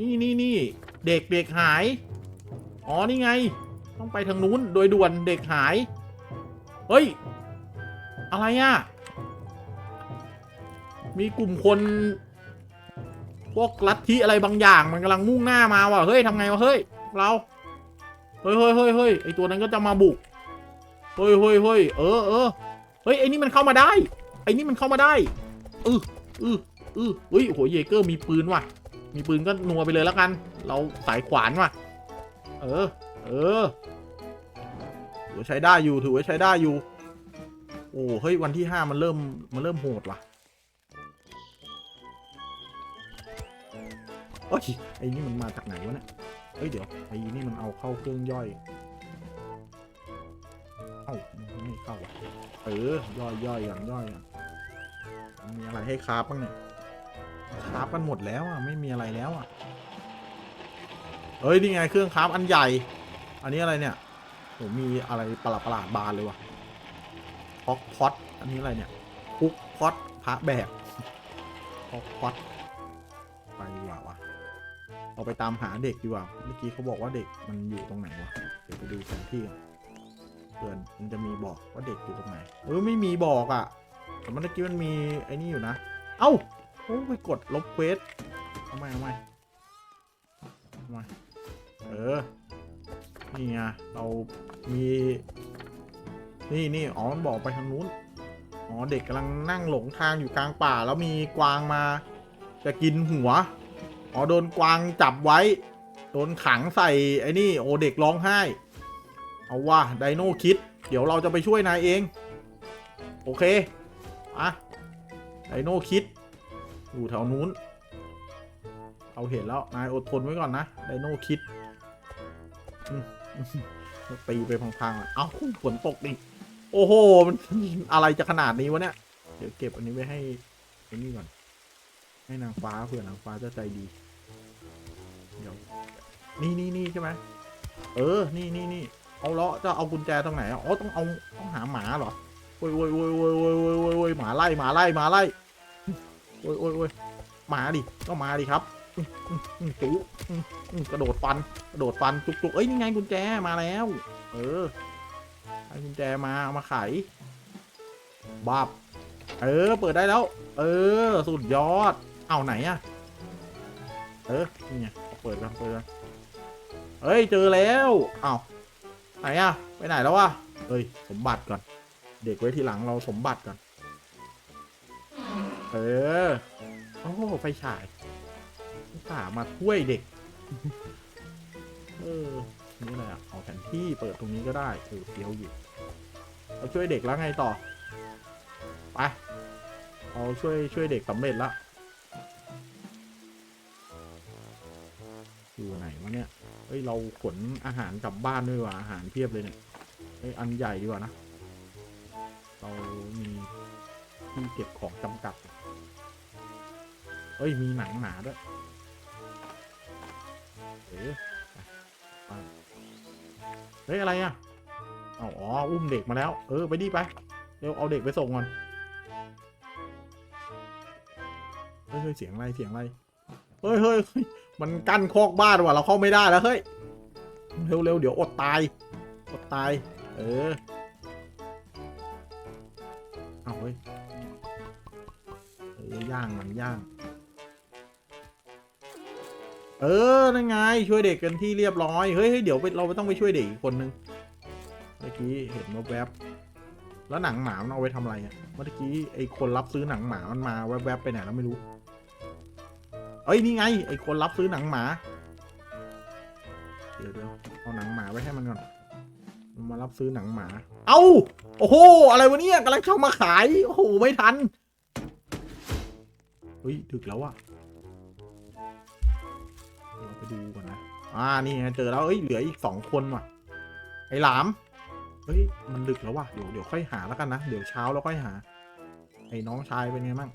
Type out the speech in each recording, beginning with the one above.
นี่นี่นี่เด็กเด็กหาย อ๋อนี่ไง ต้องไปทางนู้นโดยด่วนเด็กหาย เฮ้ย อะไรอะ มีกลุ่มคนพวกลัทธิอะไรบางอย่างมันกำลังมุ่งหน้ามาว่ะเฮ้ยทำไงวะเฮ้ยเราเฮ้ยเฮ้ยเฮ้ยเฮ้ยไอตัวนั้นก็จะมาบุกเฮ้ยเฮ้ยเฮ้ยเออเออเฮ้ยไอนี่มันเข้ามาได้ ไอนี่มันเข้ามาได้อืออืออือเฮ้ยโหเยเกอร์มีปืนว่ะ มีปืนก็นัวไปเลยแล้วกัน เราสายขวานว่ะ เออ เออถือว่าใช้ได้อยู่ ถือว่าใช้ได้อยู่ โอ้เฮ้ย วันที่ห้ามันเริ่ม มันเริ่มโหดว่ะโอ้ย ไอ้นี่มันมาจากไหนวะเนี่ย เฮ้ย เดี๋ยว ไอ้นี่มันเอาเข้าเครื่องย่อย เอ้าไม่เข้าอะ เออ ย่อยย่อยกันย่อยกันมีอะไรให้คราฟบ้างเนี่ย คราฟกันหมดแล้วอะไม่มีอะไรแล้วอะเฮ้ยนี่ไงเครื่องคราฟอันใหญ่ อันนี้อะไรเนี่ยโหมีอะไรประหลาดประหลาดบานเลยว่ะพอกพอตอันนี้อะไรเนี่ยคุกพอตพระแบกพอกพอตไปดีกว่าวะเราไปตามหาเด็กดีกว่าเมื่อกี้เขาบอกว่าเด็กมันอยู่ตรงไหนวะเดี๋ยวไปดูแผนที่เพื่อนมันจะมีบอกว่าเด็กอยู่ตรงไหนเออไม่มีบอกอะแต่เมื่อกี้มันมีไอ้นี่อยู่นะ เอ้า โอ้ไปกดลบเควสทำไมทำไมทำไมเออ นี่ไง เรามี นี่นี่อ๋อ มันบอกไปทางนู้น อ๋อ เด็กกำลังนั่งหลงทางอยู่กลางป่า แล้วมีกวางมา จะกินหัว อ๋อ โดนกวางจับไว้ โดนขังใส่ไอ้นี่ โอเด็กร้องไห้ เอาว่าไดโนคิด เดี๋ยวเราจะไปช่วยนายเอง โอเคอะไดโนคิด อยู่แถวนู้น เอาเห็นแล้ว นายอดทนไว้ก่อนนะ ไดโนคิดตีไปพังๆอะเอ้าฝนตกดิโอ้โห มันอะไรจะขนาดนี้วะเนี่ย เดี๋ยวเก็บอันนี้ไว้ให้ไอ้นี่ก่อน ให้นางฟ้าเผื่อนางฟ้าจะใจดี เดี๋ยว นี่นี่นี่ใช่ไหมเออ นี่นี่นี่เอาเลาะจะเอากุญแจตรงไหนอ๋อต้องเอาต้องหาหมาเหรอโว้ยโว้ยโว้ยโว้ยโว้ยโว้ยหมาไล่หมาไล่หมาไล่ โอ้ยโอ้ยโอ้ยมาดิก็มาดิครับจุ๊กระโดดฟัน กระโดดฟันจุกจุกเอ้ยนี่ไงกุญแจมาแล้ว เออให้กุญแจมาเอามาไขบับเออ เปิดได้แล้ว เออ สุดยอด เอาไหนอะเออนี่ไงเอาเปิดกันเปิดกันเฮ้ย เจอแล้วเอาไหนอะไปไหนแล้ววะเฮ้ย สมบัติก่อน เด็กไว้ทีหลังเราสมบัติก่อน เออ โอ้ไฟฉายสามาช่วยเด็ก เออ นี่อะไรอะ เอาแผนที่เปิดตรงนี้ก็ได้เออเฟี้ยวอยู่เราช่วยเด็กแล้วไงต่อ ไป เอาช่วยช่วยเด็กสำเร็จล้วอยู่ไหนวะเนี่ย เฮ้ย เราขนอาหารกลับบ้านด้วยว่ะอาหารเพียบเลยเนี่ย เฮ้ย อันใหญ่ดีกว่านะ เรามีที่เก็บของจำกัด เอ้ย มีหนังหนาด้วยเออเฮ้ย อะไรอะเอาอ๋อ อุ้มเด็กมาแล้ว เออ ไปดิไป เร็ว เอาเด็กไปส่งก่อน เฮ้ยเฮ้ยเสียงอะไร เสียงอะไรเฮ้ยเฮ้ยเฮ้ยมันกั้นคอกบ้านว่ะ เราเข้าไม่ได้แล้ว เฮ้ย เร็วเร็วเดี๋ยวอดตาย อดตาย เออ เอาเฮ้ยเออย่างมันย่าง เออ นั่นไง ช่วยเด็กกันที่เรียบร้อย เฮ้ยเดี๋ยวไปเราไปต้องไปช่วยเด็กอีกคนนึง เมื่อกี้เห็นแวบๆแล้วหนังหมามันเอาไว้ทำอะไรอะ เมื่อกี้ไอ้คนรับซื้อหนังหมามันมาแวบๆไปไหนแล้วไม่รู้ เอ้ยนี่ไง ไอ้คนรับซื้อหนังหมา เดี๋ยวเดี๋ยวเอาหนังหมาไว้ให้มันก่อน มารับซื้อหนังหมา เอ้า โอ้โห อะไรวะเนี่ยกำลังเข้ามาขาย โอ้โห ไม่ทัน เฮ้ย ดึกแล้วอะ ดูก่อนนะ อ่า นี่ไงเจอแล้วเอ้ย เหลืออีกสองคนว่ะ ไอ้หลาม เฮ้ย มันดึกแล้วว่ะ เดี๋ยวเดี๋ยวค่อยหาแล้วกันนะ เดี๋ยวเช้าแล้วค่อยหา ไอ้น้องชายเป็นไงบ้าง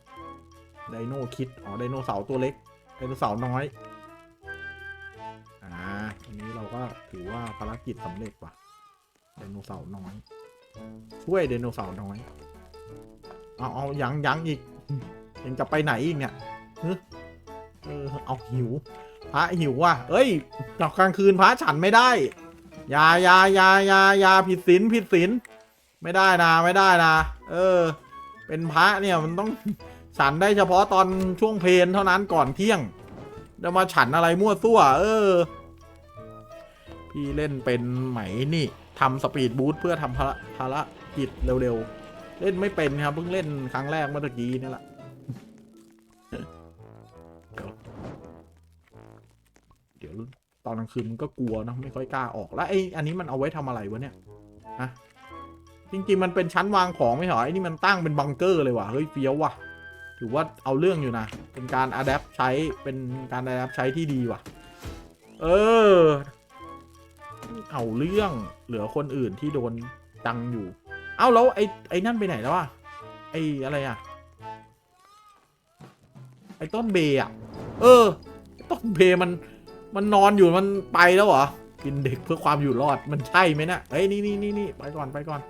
ไดโนคิด อ๋อ ไดโนเสาร์ตัวเล็ก ไดโนเสาร์น้อย อ่าอันนี้เราก็ถือว่าภารกิจสำเร็จว่ะ ไดโนเสาร์น้อย ช่วยไดโนเสาร์น้อย เอาเอายังยังอีก ยังจะไปไหนอีกเนี่ยฮึเออ เอาหิว พระหิวว่ะเอ้ยตอนกลางคืนพระฉันไม่ได้ยายายายายาผิดศีลผิดศีลไม่ได้นะไม่ได้นะ เออ เป็นพระเนี่ยมันต้องฉันได้เฉพาะตอนช่วงเพลนเท่านั้นก่อนเที่ยงจะมาฉันอะไรมั่วซั่ว เออ พี่เล่นเป็นไหมนี่ทำสปีดบูทเพื่อทำภารภารกิจเร็วๆ เล่นไม่เป็นครับเพิ่งเล่นครั้งแรกเมื่อตะกี้นี่แหละ ตอนกลางคืนมันก็กลัวนะไม่ค่อยกล้าออกแล้วไอ้อันนี้มันเอาไว้ทำอะไรวะเนี่ยฮะจริงๆมันเป็นชั้นวางของไม่เหรอไอ้นี่มันตั้งเป็นบังเกอร์เลยว่ะเฮ้ยเฟี้ยวว่ะถือว่าเอาเรื่องอยู่นะ เป็นการอัดแอปใช้เป็นการอัดแอปใช้ที่ดีว่ะ เออ เอาเรื่องเหลือคนอื่นที่โดนตังอยู่ เอ้าแล้วไอ้ไอ้นั่นไปไหนแล้ววะไอ้อะไรอะไอ้ต้นเบย์อะเออ ต้นเบย์มัน มันนอนอยู่มันไปแล้วเหรอ กินเด็กเพื่อความอยู่รอดมันใช่ไหมเนะเอ้ยนี่นี่นี่นี่ไปก่อนไปก่อน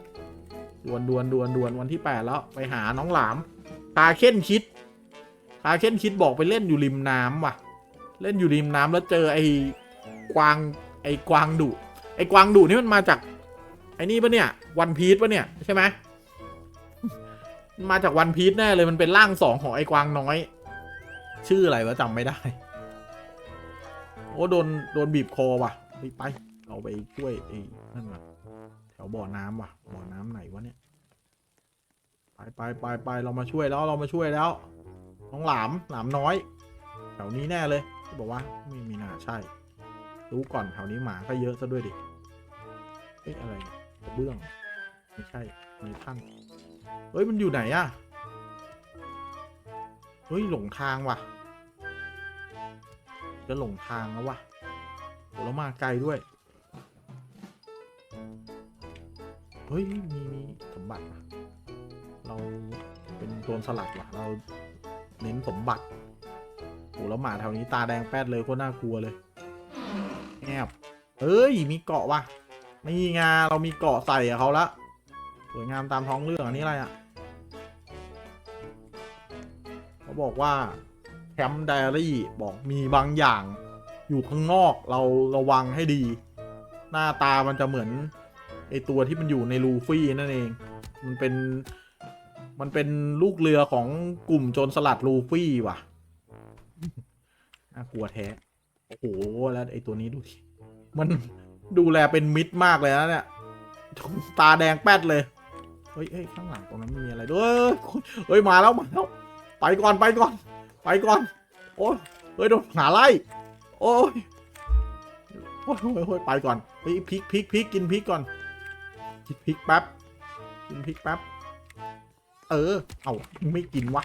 ดวนดวนดวนดวนวันที่แปดแล้วไปหาน้องหลามคาเค้นคิดคาเค้นคิดบอกไปเล่นอยู่ริมน้ำว่ะ เล่นอยู่ริมน้ำแล้วเจอไอ้กวางไอ้กวางดุไอ้กวางดุนี่มันมาจาก ไอ้นี่ปะเนี่ยวันพีชปะเนี่ยใช่ไหมมาจากวันพีชแน่เลยมันเป็นร่างสองของไอ้กวางน้อย ชื่ออะไรวะจำไม่ได้ โอ้โดนโดนบีบคอว่ะไปไป เราไปช่วยไอ้นั่นมาแถวบ่อน้ำว่ะ บ่อน้ำไหนวะเนี่ย ไปไปไปไปเรามาช่วยแล้วเรามาช่วยแล้ว น้องหลามหลามน้อย แถวนี้แน่เลยที่บอกว่าไม่มีน่าใช่ รู้ก่อนแถวนี้หมาก็เยอะซะด้วยดิเอ๊ะอะไรเนี่ยกระเบื้อง ไม่ใช่มีท่านเฮ้ยมันอยู่ไหนอะเฮ้ยหลงทางว่ะ จะหลงทางแล้ววะโหแล้วมาไกลด้วย เฮ้ย มีมีสมบัติ เราเป็นโจรสลัดว่ะ เราเน้นสมบัติโหแล้วหมาแถวนี้ตาแดงแป๊ดเลยโคตรน่ากลัวเลยแอบเอ้ย มีเกาะว่ะ นี่ไงเรามีเกาะใส่เขาละสวยงามตามท้องเรื่องอันนี้อะไรอะ่ะ เขาบอกว่า แคมป์ไดอารี่บอกมีบางอย่าง อยู่ข้างนอกเราระวังให้ดี หน้าตามันจะเหมือนไอตัวที่มันอยู่ในลูฟี่นั่นเอง มันเป็นมันเป็นลูกเรือของกลุ่มโจรสลัดลูฟี่ว่ะน่ากลัวแท้ โอ้โห แล้วไอตัวนี้ดูทีมันดูแลเป็นมิตรมากเลยนะเนี่ย ตาแดงแป๊ดเลย เฮ้ยเฮ้ยข้างหลังตรงนั้นมีอะไรด้วย เฮ้ย มาแล้ว มาแล้ว ไปก่อน ไปก่อน ไปก่อน โอ้ยเฮ้ยโดนหาไล่ โอ้ยโอ้ยโอ้ยไปก่อนเฮ้ยพริกพริกพริกกินพริกก่อน กินพริกแป๊บ กินพริกแป๊บ เออ เอาไม่กินวะ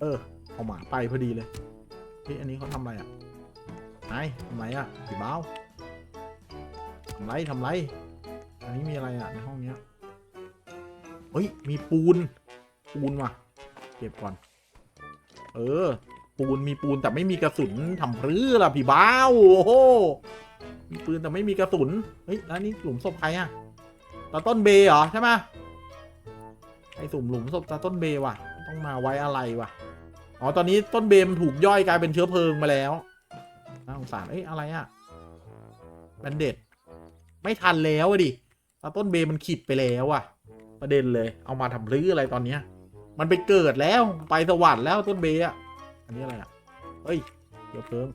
เออ เอาหมาไปพอดีเลยเฮ้ยอันนี้เขาทำอะไรอะไอ้ทำไรอะผีบ้าวทำไรทำไร อันนี้มีอะไรอะในห้องเนี้ยเฮ้ย มีปูน ปูนว่ะ เก็บก่อน เออ ปูนมีปูนแต่ไม่มีกระสุนทำพรือล่ะผีบ้าวโอ้โหมีปืนแต่ไม่มีกระสุนเฮ้ยแล้วนี่หลุมศพใครอะตาต้นเบย์เหรอใช่ไหมไอ้สุ่มหลุมศพตาต้นเบย์ว่ะ ต้องมาไว้อะไรวะอ๋อตอนนี้ต้นเบย์มนถูกย่อยกลายเป็นเชื้อเพลิงมาแล้วน่าสงสารเอ้ยอะไรอะแบนเด็ดไม่ทันแล้วดิตาต้นเบย์มันขิดไปแล้วอะประเด็นเลย เอามาทำรื้ออะไรตอนเนี้ย มันไปเกิดแล้วไปสวรรค์แล้วต้นเบย์อะอันนี้อะไรอะเฮ้ย เดี๋ยวเพลิง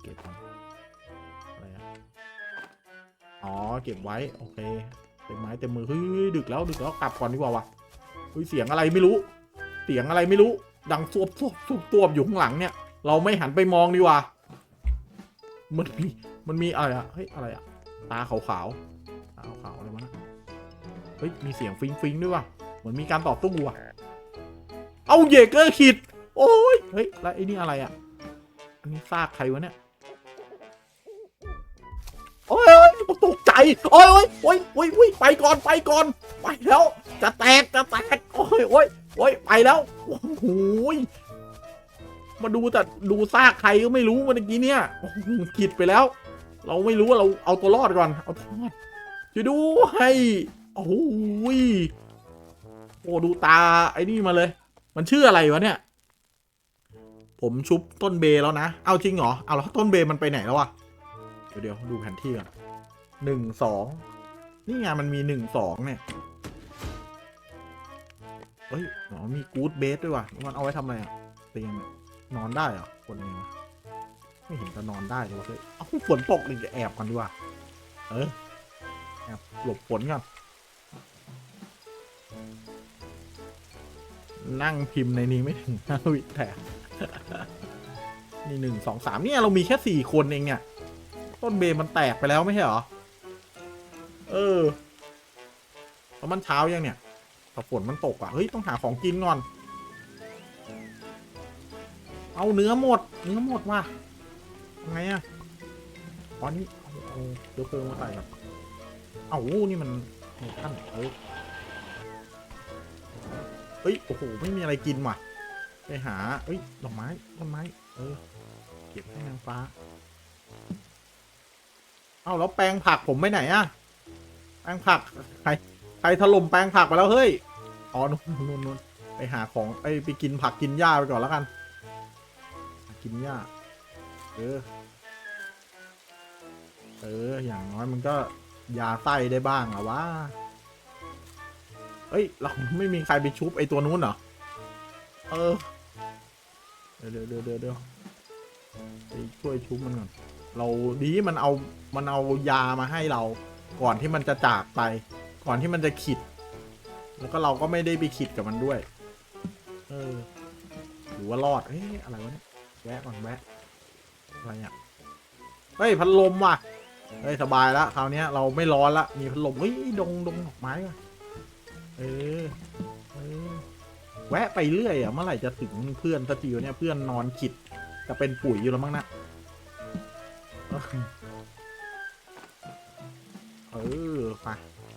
เก็บอนอะไรอะอ๋อ เก็บไว้ โอเค เต็มไม้เต็มมือ เฮ้ย ดึกแล้ว ดึกแล้ว กลับก่อนดีกว่าวะเฮ้ย เสียงอะไรไม่รู้ เสียงอะไรไม่รู้ ดังซวบซวบซวบซวบอยู่ข้างหลังเนี่ย เราไม่หันไปมองดีกว่า มันมี มันมีอะไรอะเฮ้ย อะไรอะตาขาวๆ ตาขาวๆอะไรวะนะเฮ้ย มีเสียงฟิงฟิงด้วยว่ะ เหมือนมีการต่อสู้ว่ะ เอาเยเกอร์ขิดโอ้ย เฮ้ย แล้วไอ้นี่อะไรอะอันนี้ซากใครวะเนี่ย โอ้ยโอ้ยตกใจ โอ้ยโอ้ยโอ้ยโอ้ยโอ้ยไปก่อน ไปก่อน ไปแล้ว จะแตก จะแตก โอ้ยโอ้ยโอ้ยไปแล้ว โอ้โหยมาดูแต่ดูซากใครก็ไม่รู้เมื่อกี้เนี่ยโอ้โหกิดไปแล้ว เราไม่รู้ว่าเราเอาตัวรอดก่อน เอาตัวรอดช่วยดูให้โอ้ย โอ้ดูตาไอ้นี่มาเลย มันชื่ออะไรวะเนี่ย ผมชุบต้นเบแล้วนะ เอาจริงเหรอ เอาแล้วต้นเบมันไปไหนแล้ววะเดี๋ยวเดี๋ยวดูแผนที่ก่อนหนึ่งสองนี่ไงมันมีหนึ่งสองเนี่ยเฮ้ยอ๋อมีกู๊ดเบสด้วยว่ะมันเอาไว้ทำอะไรอะเตียงนอนได้เหรอคนเองไม่เห็นจะนอนได้เลยวะเฮ้ยเอ้าฝนตกอีกจะแอบกันดีกว่าเออแอบหลบฝนก่อน นั่งพิมพ์ในนี้ไม่ถึงห้าวิแต่นี่หนึ่งสองสามเนี่ยเรามีแค่สี่คนเองเนี่ย ต้นเบยมันแตกไปแล้วไม่ใช่เหรอ เออแล้วมันเช้ายังเนี่ยแต่ฝนมันตกอะ เฮ้ย ต้องหาของกินก่อน เอาเนื้อหมด เนื้อหมดว่ะยังไงอะอ๋อนี่เอาเอาเดี๋ยวเพลิงมาใส่ก่อนเอานี่มันโอ้ท่านเอ้ย เฮ้ย โอ้โห ไม่มีอะไรกินว่ะ ไปหาเอ้ยดอกไม้ ต้นไม้ เออ เก็บให้นางฟ้า เอ้าแล้วแปลงผักผมไปไหนอะแปลงผัก ใคร ใครถล่มแปลงผักไปแล้วเฮ้ย อ๋อนู่นนู่นนู่นไปหาของไปไปกินผักกินหญ้าไปก่อนแล้วกัน กินหญ้า เออ เออ อย่างน้อยมันก็ยาไส้ได้บ้างอะวะ เอ้ย เราไม่มีใครไปชุบไอตัวนู้นเหรอ เออ เดี๋ยวเดี๋ยวเดี๋ยวเดี๋ยวไปช่วยชุบมันก่อน เราดีมันเอา มันเอายามาให้เรา ก่อนที่มันจะจากไป ก่อนที่มันจะขิด แล้วก็เราก็ไม่ได้ไปขิดกับมันด้วย เออ หรือว่ารอด เฮ้ย อะไรวะเนี่ยแวะก่อนแวะ อะไรอะเฮ้ย พัดลมว่ะ เฮ้ย สบายแล้วคราวเนี้ยเราไม่ร้อนละ มีพัดลม เฮ้ย ดงดงดอกไม้ว่ะ เออ เออ แวะไปเรื่อยอะ เมื่อไหร่จะถึงเพื่อนสักทีวะเนี่ย เพื่อนนอนขิด จะเป็นปุ๋ยอยู่แล้วมั้งนะเออไป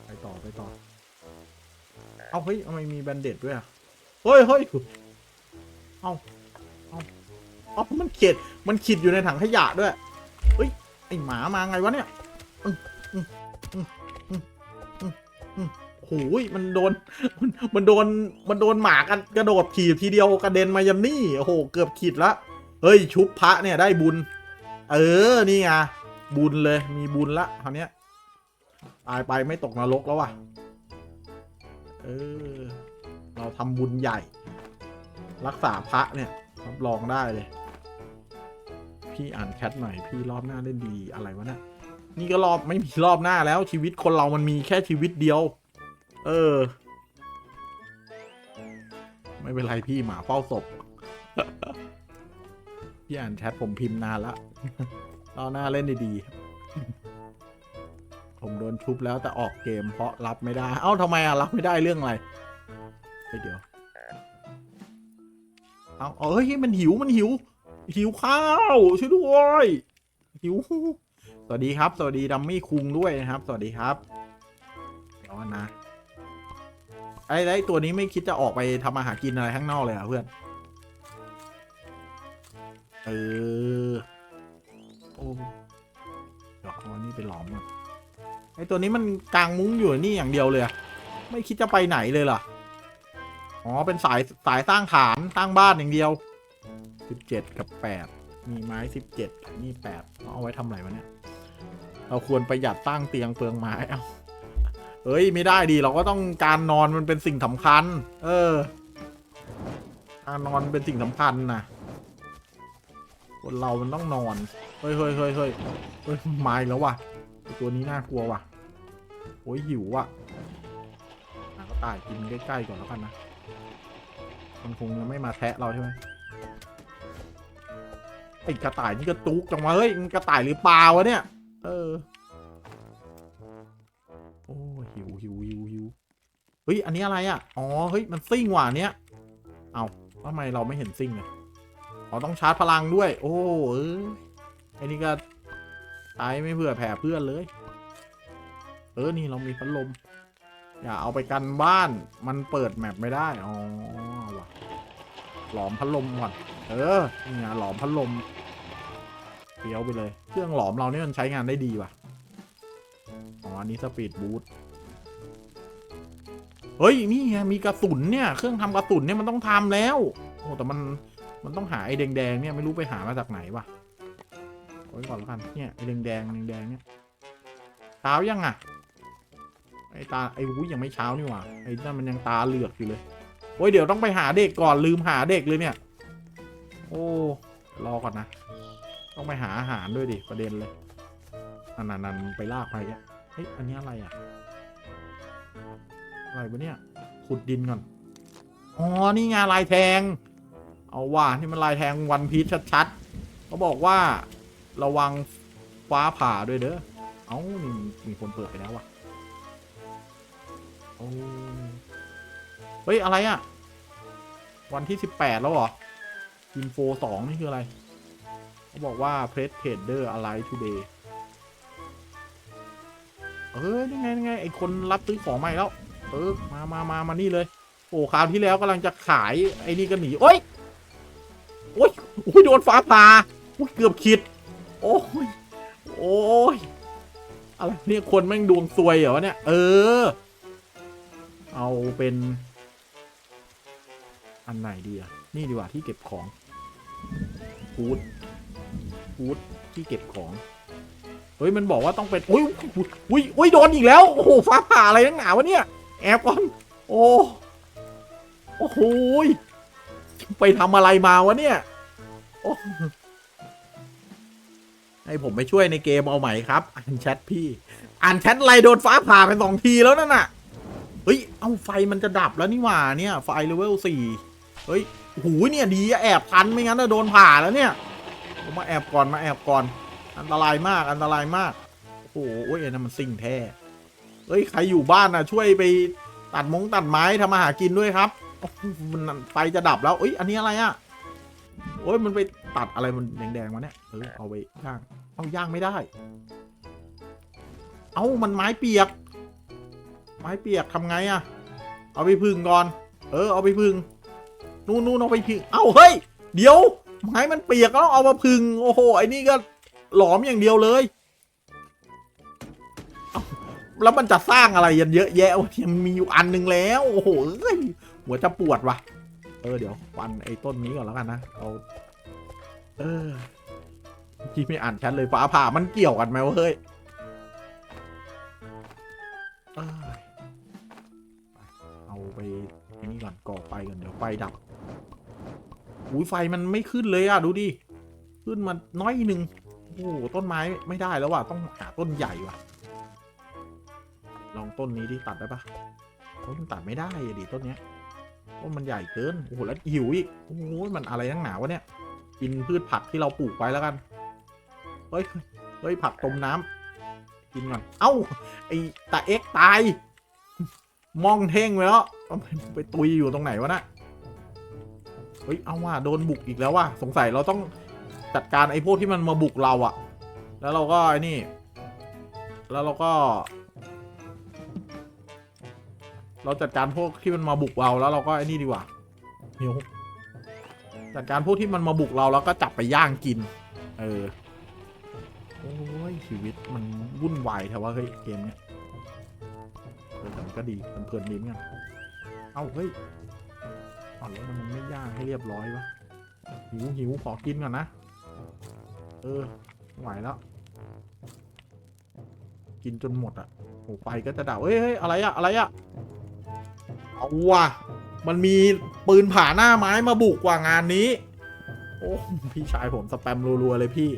ไปต่อไปต่อ เอาเฮ้ยทำไมมีแบนเด็ดด้วยอะ เฮ้ยเฮ้ยเอาเอาเอามันเขีดมันขีดอยู่ในถังขยะด้วย เฮ้ย ไอหมามาไงวะเนี่ยอืมอืมอืมอืมอืม อืมโอ้ยมันโดน มันโดน มันโดนหมากันกระโดดถีบทีเดียวกระเด็นมายันนี่ โอ้โห เกือบขีดละ เฮ้ย ชุบพระเนี่ยได้บุญ เออ นี่ไงบุญเลย มีบุญละคราวเนี้ย ตายไปไม่ตกนรกแล้วว่ะ เออ เราทำบุญใหญ่ รักษาพระเนี่ย รับรองได้เลย พี่อ่านแคทหน่อย พี่รอบหน้าเล่นดีอะไรวะเนี่ยนี่ก็รอบไม่มีรอบหน้าแล้วชีวิตคนเรามันมีแค่ชีวิตเดียว เออ ไม่เป็นไรพี่หมาเฝ้าศพ พี่อ่านแชทผมพิมพ์นานละรอบหน้าเล่นดีๆ ผมโดนชุบแล้วแต่ออกเกมเพราะรับไม่ได้ เอ้าทำไมอะ รับไม่ได้เรื่องอะไรเฮ้ยเดี๋ยว เอาเอ้ยมันหิวมันหิว หิวข้าวช่วยด้วยหิว สวัสดีครับ สวัสดีดัมมี่คุงด้วยนะครับ สวัสดีครับเดี๋ยวนะ ไอ้ไอ้ตัวนี้ไม่คิดจะออกไปทำอาหารกินอะไรข้างนอกเลยเหรอะเพื่อน เออ โอ้ดี๋ยวเอาอันนี้ไปหลอมก่อนไอ้ตัวนี้มันกลางมุ้งอยู่นี่อย่างเดียวเลยอะไม่คิดจะไปไหนเลยเหรออ๋อ เป็นสายสายสร้างฐานสร้างบ้านอย่างเดียวสิบเจ็ดกับแปดมีไม้สิบเจ็ดนี่แปดเอาไว้ทำอะไรวะเนี่ย เราควรประหยัดสร้งเตียงเปลืองไม้เอา เฮ้ยไม่ได้ดีเราก็ต้องการนอนมันเป็นสิ่งสำคัญ เออ การนอนเป็นสิ่งสำคัญนะคนเรามันต้องนอนเฮ้ยเฮ้ยเฮ้ยเฮ้ยเฮ้ยมาอีกแล้วว่ะตัวนี้น่ากลัวว่ะโอ้ยหิวว่ะอะก็ตายกินใกล้ๆก่อนแล้วกันนะมันคงยังไม่มาแทะเราใช่ไหมไอ้กระต่ายนี่กระตุกจังวะเฮ้ยมันกระต่ายหรือปลาวะเนี่ย เออ เฮ้ย อันนี้อะไรอะ อ๋อ เฮ้ย มันซิ่งว่ะเนี้ย เอาทำไมเราไม่เห็นซิ่งเลยอ๋อ ต้องชาร์จพลังด้วย โอ้เออไอ้นี่ก็ตายไม่เผื่อแผ่เพื่อนเลย เออ นี่เรามีพัดลม อย่าเอาไปกันบ้าน มันเปิดแมปไม่ได้ อ๋อว่ะ หลอมพัดลมก่อน เออ นี่ไงหลอมพัดลมเฟี้ยวไปเลย เครื่องหลอมเราเนี่มันใช้งานได้ดีว่ะ อ๋อ อันนี้สปีดบูท เฮ้ยนี่ไงมีกระสุนเนี่ยเครื่องทำกระสุนเนี่ยมันต้องทำแล้วโอ้แต่มันมันต้องหาไอ้แดงๆเนี่ยไม่รู้ไปหามาจากไหนวะเอาไว้ก่อนแล้วกันเนี่ยไอ้แดงๆแดงๆเนี่ยเช้ายังอะไอ้ตาไอ้วุ้ยยังไม่เช้านี่หว่าไอ้นั่นมันยังตาเหลือกอยู่เลยโอ้ยเดี๋ยวต้องไปหาเด็กก่อนลืมหาเด็กเลยเนี่ย โอ้รอก่อนนะ ต้องไปหาอาหารด้วยดิประเด็นเลยนั่นนั่นๆๆไปลากไปอะเฮ้ยอันนี้อะไรอะ อะไรวะเนี่ย ขุดดินก่อน อ๋อ นี่ไงลายแทง เอาว่านี่มันลายแทงวันพีชชัดๆเขาบอกว่าระวังฟ้าผ่าด้วยเด้อ เอ้านี่มีคนเปิดไปแล้ววะโอ้เฮ้ย อะไรอะ่ะ วันที่สิบแปดแล้วเหรออินโฟสองนี่คืออะไร เขาบอกว่า Press Trader Alive Today เออนี่ไงนี่ไง ไอคนรับซื้อของใหม่แล้ว เออมามามามานี่เลย โอ้คราวที่แล้วกำลังจะขายไอ้นี่ก็หนีโอ๊ยโอ๊ยโอ้ยโดนฟ้าผ่าโอ้ยเกือบคิด โอ้ยโอ้ยอะไรเนี่ยคนแม่งดวงซวยเหรอวะเนี่ย เออ เอาเป็น อันไหนดีอะนี่ดีกว่าที่เก็บของฟูดฟูดที่เก็บของเฮ้ยมันบอกว่าต้องเป็นอุ้ยอุ้ยอุ้ยโดนอีกแล้ว โอ้โหฟ้าผ่าอะไรนักหนาวะเนี่ย แอบก่อน โอ้ โอ้โหไปทำอะไรมาวะเนี่ยโอ้ให้ผมไปช่วยในเกมเอาใหม่ครับ อ่านแชทพี่ อ่านแชทไรโดนฟ้าผ่าไปสองทีแล้วนั่นน่ะ เฮ้ย เอาไฟมันจะดับแล้วนี่หว่าเนี่ย ไฟเลเวลสี่เฮ้ยหูเนี่ยดีแอบทันไม่งั้นจะโดนผ่าแล้วเนี่ย ผมมาแอบก่อนมาแอบก่อน อันตรายมากอันตรายมาก โอ้โหโอ้ยอันนั่นมันสิ่งแท้ เฮ้ย ใครอยู่บ้านน่ะ ช่วยไปตัดมงตัดไม้ทำมาหากินด้วยครับมันไฟจะดับแล้วเอ้ย อันนี้อะไรอะโอ้ยมันไปตัดอะไรมันแดงๆมาเนี่ยเออเอาไปย่าง เอาย่างไม่ได้ เอามันไม้เปียก ไม้เปียกทำไงอะเอาไปพึ่งก่อน เออ เอาไปพึ่งนู่นนู่นเอาไปพึ่ง เอ้าเฮ้ย เดี๋ยว ไม้มันเปียกแล้วเอามาพึ่ง โอ้โห ไอ้นี่ก็หลอมอย่างเดียวเลย แล้วมันจะสร้างอะไรยันเยอะแยะวะยมันมีอยู่อันหนึงแล้ว โอ้โหเอ้ยหัวจะปวดว่ะ เออเดี๋ยวฟันไอ้ต้นนี้ก่อนแล้วกันนะเอาเออที่ไม่อ่านแชทเลยฟ้าผ่ามันเกี่ยวกันไหมวะเฮ้ยเอาไปนี่ก่อนก่อไฟก่อนเดี๋ยวไฟดับอุ้ยไฟมันไม่ขึ้นเลยอะดูดิขึ้นมาน้อยหนึ่งโอ้ต้นไม้ไม่ได้แล้วว่ะต้องหาต้นใหญ่ว่ะ ลองต้นนี้ดิตัดได้ปะต้นตัดไม่ได้อดิต้นเนี้ยต้นมันใหญ่เกินโอ้โหแล้วหิวอีกโอ้โหมันอะไรนักหนาวะเนี่ยกินพืชผักที่เราปลูกไว้แล้วกันเฮ้ยเฮ้ยผักต้มน้ำกินก่อนเอ้าไอตาเอ็กตายมองเท่งไปแล้วไปตุยอยู่ตรงไหนวะน่ะเฮ้ยเอาว่าโดนบุกอีกแล้วว่ะสงสัยเราต้องจัดการไอ้พวกที่มันมาบุกเราอะแล้วเราก็ไอ้นี่ แล้วเราก็ เราจัดการพวกที่มันมาบุกเราแล้วเราก็ไอ้นี่ดีกว่าหิวจัดการพวกที่มันมาบุกเราแล้วก็จับไปย่างกิน เออ โอ้ยชีวิตมันวุ่นวายแถวว่าเฮ้ยเกมเนี้ยเออแต่มันก็ดีมันเพลินดีเหมือนกันเอ้าเฮ้ยเอาแล้วมันไม่ย่างให้เรียบร้อยวะหิวหิวขอกินก่อนนะ เออไหวแล้ว กินจนหมดอะโอ้ไฟก็จะดับเฮ้ยเฮ้ยอะไรอะอะไรอะ เอาว่ะ มันมีปืนผ่าหน้าไม้มาบุกกว่างานนี้ โอ้ พี่ชายผมสแปมรัวๆเลยพี่